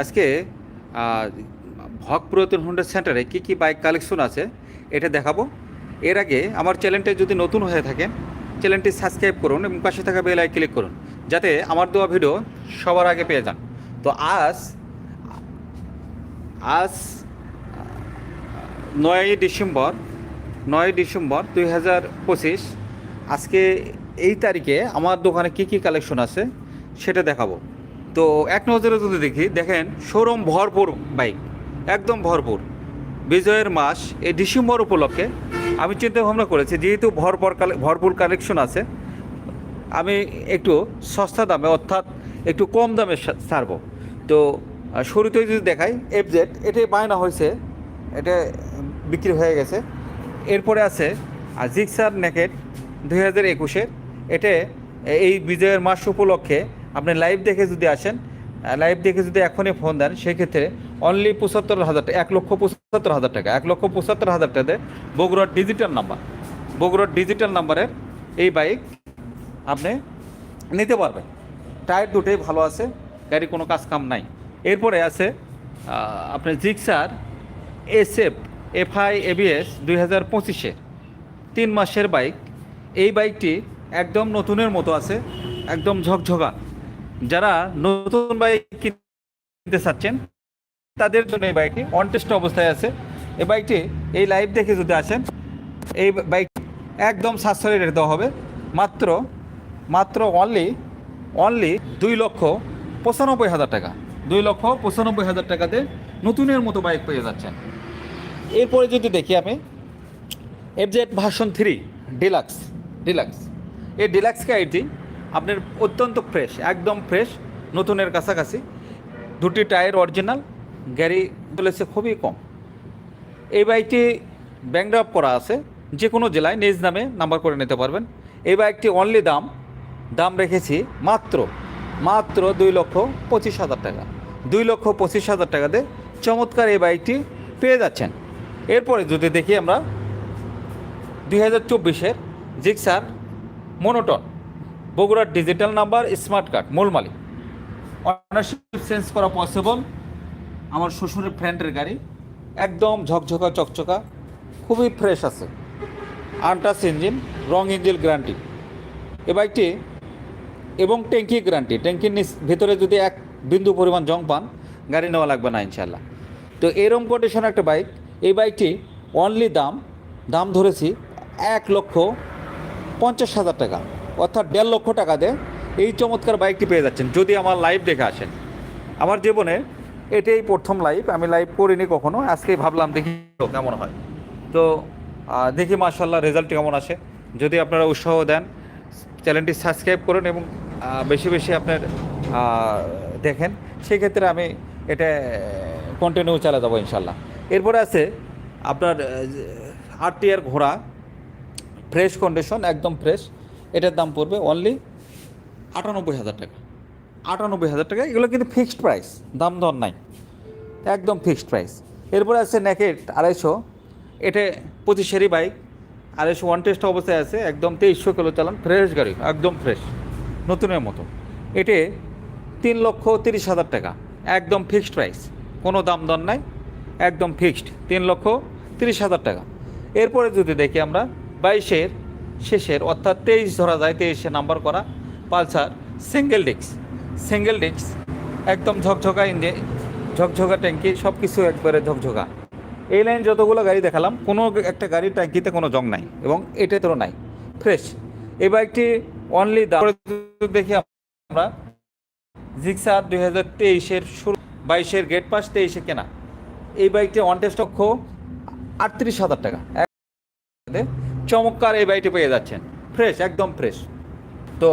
আজকে হক পুরাতন হোন্ডা সেন্টারে কী কী বাইক কালেকশন আছে, এটা দেখাবো। এর আগে আমার চ্যানেলটা যদি নতুন হয়ে থাকেন চ্যানেলটি সাবস্ক্রাইব করুন এবং পাশে থাকা বেল আই ক্লিক করুন, যাতে আমার দেওয়া ভিডিও সবার আগে পেয়ে যান। তো আজ আজ নয়ই ডিসেম্বর, নয় ডিসেম্বর দুই হাজার পঁচিশ, আজকে এই তারিখে আমার দোকানে কী কী কালেকশন আছে, সেটা দেখাবো। তো এক নজরে যদি দেখি, দেখেন শোরুম ভরপুর বাইক একদম ভরপুর। বিজয়ের মাস এই ডিসেম্বর উপলক্ষে আমি চিন্তা ভাবনা করেছি, যেহেতু ভরপুর ভরপুর কালেকশন আছে, আমি একটু সস্তা দামে, অর্থাৎ একটু কম দামে ছাড়বো। তো শুরুতে যদি দেখাই এফজেড এটা বায়না হয়েছে, এটা বিক্রি হয়ে গেছে। এরপরে আছে জিক্সার নেকেট দুই হাজার একুশের, এটা এই বিজয়ের মাস উপলক্ষে আপনি লাইভ দেখে যদি আসেন লাইভ দেখে যদি এখনই ফোন দেন, সেক্ষেত্রে অনলি পঁচাত্তর হাজার টাকা, এক লক্ষ পঁচাত্তর হাজার টাকা, এক লক্ষ পঁচাত্তর হাজার টাকাতে বগুড়ার ডিজিটাল নাম্বার বগুড়ার ডিজিটাল নাম্বারের এই বাইক আপনি নিতে পারবেন। টায়ার দুটোই ভালো আছে গাড়ি কোনো কাজ কাম নাই। এরপরে আছে আপনার জিক্সার এসএফ এফআই এবিএস দুই হাজার পঁচিশের তিন মাসের বাইক এই বাইকটি একদম নতুনের মতো আছে, একদম ঝকঝকা। যারা নতুন বাইক কিনতে চাচ্ছেন, তাদের জন্য এই বাইকটি অনটেস্ট অবস্থায় আছে। এই বাইকটি এই লাইভ দেখে যদি আসেন, এই বাইক একদম সাশ্রয় রেট দেওয়া হবে। মাত্র মাত্র অনলি অনলি দুই লক্ষ পঁচানব্বই হাজার টাকা। দুই লক্ষ পঁচানব্বই হাজার টাকাতে নতুনের মতো বাইক পেয়ে যাচ্ছেন। এরপরে যদি দেখি আমি FZ version three deluxe deluxe এই ডিলাক্স গাড়িটি আপনার অত্যন্ত ফ্রেশ একদম ফ্রেশ নতুনের কাছাকাছি। দুটি টায়ার অরিজিনাল গ্যারি চলেছে খুবই কম। এই বাইকটি ব্যাংক আপ করা আছে যে কোনো জেলায় নিজ নামে নাম্বার করে নিতে পারবেন। এই বাইকটি অনলি দাম দাম রেখেছি মাত্র মাত্র দুই লক্ষ পঁচিশ হাজার টাকা। দুই লক্ষ পঁচিশ হাজার টাকাতে চমৎকার এই বাইকটি পেয়ে যাচ্ছেন। এরপরে যদি দেখি আমরা, দুই হাজার চব্বিশের জিক্সার মোনোটন বগুড়ার ডিজিটাল নাম্বার স্মার্ট কার্ড মূল মালিক। অনারশিপ চেঞ্জ করা পসিবল আমার শ্বশুরের ফ্রেন্ডের গাড়ি। একদম ঝকঝকা, চকচকা। খুবই ফ্রেশ আছে। আনটাস ইঞ্জিন রং ইঞ্জিন গ্যারান্টি এ বাইকটি এবং ট্যাঙ্কি গ্যারান্টি ট্যাঙ্কির ভিতরে যদি এক বিন্দু পরিমাণ জং পান, গাড়ি নেওয়া লাগবে না ইনশাল্লাহ তো এরম কন্ডিশন একটা বাইক এই বাইকটি অনলি দাম দাম ধরেছি এক লক্ষ পঞ্চাশ হাজার টাকা। অর্থাৎ দেড় লক্ষ টাকাতে এই চমৎকার বাইকটি পেয়ে যাচ্ছেন। যদি আমার লাইভ দেখে আসেন। আমার জীবনে এটাই প্রথম লাইভ আমি লাইভ করিনি কখনো। আজকেই ভাবলাম দেখি কেমন হয়। তো দেখি মার্শাল্লাহ রেজাল্ট কেমন আসে। যদি আপনারা উৎসাহ দেন চ্যানেলটি সাবস্ক্রাইব করুন এবং বেশি বেশি আপনার দেখেন, সেক্ষেত্রে আমি এটা কন্টিনিউ চালা যাব ইনশাল্লাহ এরপরে আছে আপনার আর ঘোড়া। ফ্রেশ কন্ডিশন একদম ফ্রেশ এটার দাম পড়বে অনলি আটানব্বই হাজার টাকা। আটানব্বই হাজার টাকা, এগুলো কিন্তু ফিক্সড প্রাইস দাম দর নাই। একদম ফিক্সড প্রাইস এরপরে আছে ন্যাকেট আড়াইশো। এটা পঁচিশেরই বাইক আড়াইশো ওয়ান টেস্ট অবস্থায় আছে, একদম তেইশশো কিলো চালান ফ্রেশ গাড়ি, একদম ফ্রেশ নতুনের মতো। এটে তিন লক্ষ তিরিশ হাজার টাকা, একদম ফিক্সড প্রাইস কোনো দাম দর নাই, একদম ফিক্সড তিন লক্ষ তিরিশ হাজার টাকা। এরপরে যদি দেখি আমরা, বাইশের শেষের, অর্থাৎ তেইশ ধরা যায়, তেইশে নাম্বার করা Pulsar single disc. Single disc, একদম ঝকঝকা ইঞ্জে ঝকঝকা ট্যাঙ্কি সব কিছু একবারে ঝকঝকা। এই লাইন যতগুলো গাড়ি দেখালাম, কোনো একটা গাড়ির ট্যাঙ্কিতে কোনো জং নাই এবং এটাতেও নাই। ফ্রেশ এই বাইকটি অনলি দাম দেখি আমরা জিক্সার দুই হাজার তেইশের শুরু, বাইশের গেট পাস তেইশে কেনা। এই বাইকটি অন টেস্ট লক্ষ আটত্রিশ হাজার টাকা। চমৎকার এই বাইকটি পেয়ে যাচ্ছেন। ফ্রেশ একদম ফ্রেশ তো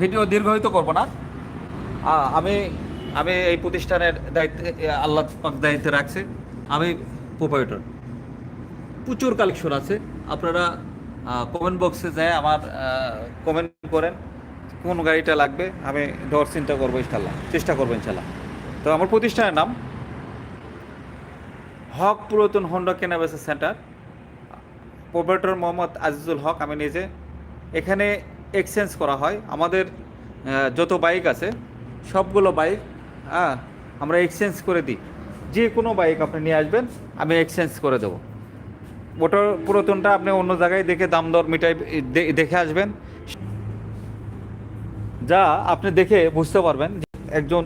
ভিডিও দীর্ঘায়িত করব না। আমি আমি এই প্রতিষ্ঠানের দায়িত্বে, আল্লাহ দায়িত্বে রাখছে। আমি প্রোপাইটর প্রচুর কালেকশন আছে। আপনারা কমেন্ট বক্সে যায় আমার কমেন্ট করেন। কোন গাড়িটা লাগবে, আমি দেওয়ার চিন্তা করব ইনশাল্লাহ চেষ্টা করব ইনশাল্লাহ তো আমার প্রতিষ্ঠানের নাম হক পুরাতন হন্ডা কেনাবেচা সেন্টার প্রোপারেটর মোহাম্মদ আজিজুল হক, আমি নিজে। এখানে এক্সচেঞ্জ করা হয়। আমাদের যত বাইক আছে, সবগুলো বাইক হ্যাঁ আমরা এক্সচেঞ্জ করে দিই। যে কোনো বাইক আপনি নিয়ে আসবেন, আমি এক্সচেঞ্জ করে দেবো। ওটার পুরাতনটা আপনি অন্য জায়গায় দেখে দাম দর মিটাই দেখে আসবেন। যা আপনি দেখে বুঝতে পারবেন একজন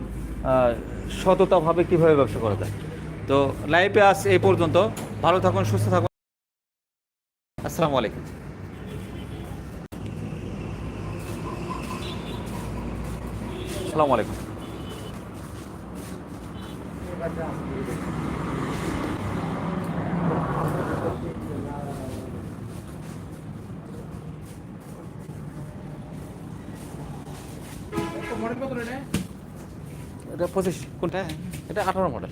সততাভাবে কীভাবে ব্যবসা করা যায়। তো লাইফে আজ এই পর্যন্ত। ভালো থাকুন, সুস্থ থাকুন। আসসালামু আলাইকুম। আসসালামু আলাইকুম। এটা পঁচিশ। কোনটা? এটা আঠারো মডেল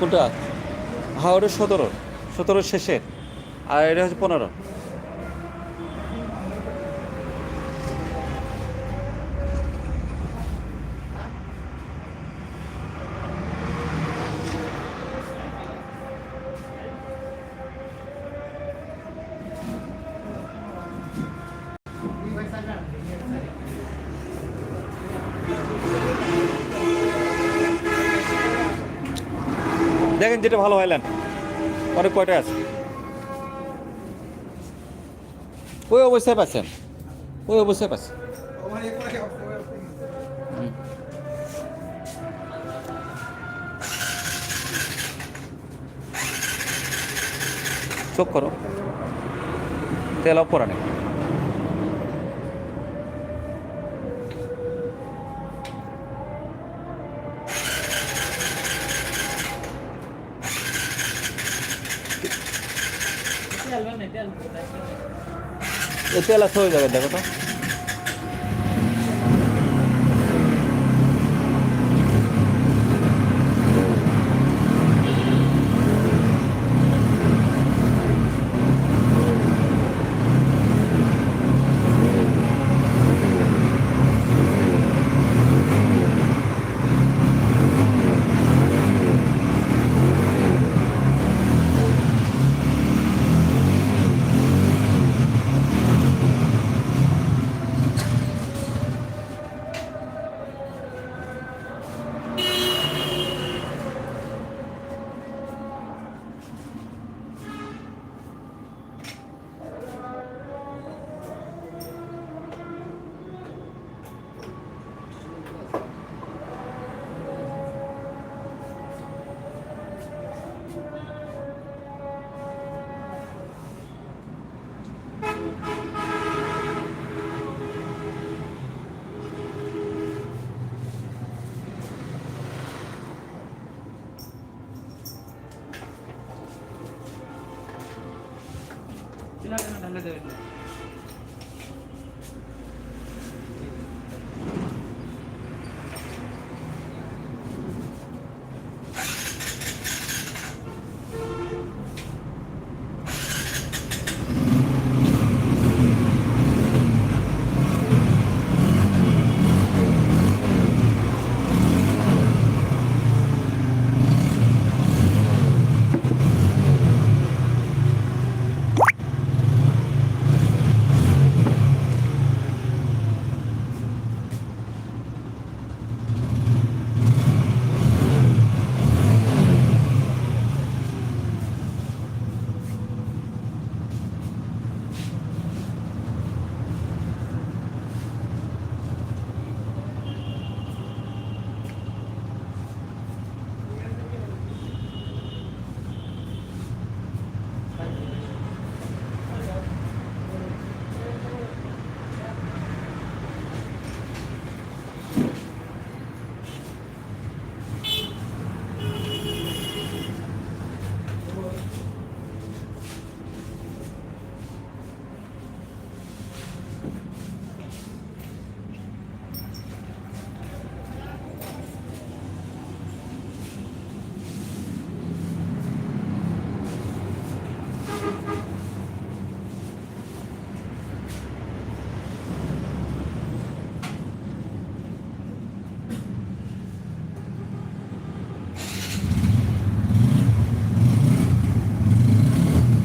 কোনটা? হাওড়ের সতেরো। সতেরো শেষের। আর এটা হচ্ছে পনেরো। দেখেন যেটা ভালো হইলেন অনেক কয়টা আছে? ওই অবস্থায় পাচ্ছেন। ওই অবস্থায় পাচ্ছেন। চোখ করো। তেল অফ করা নেই এ তেল আছে হয়ে যাবে দেখো তো।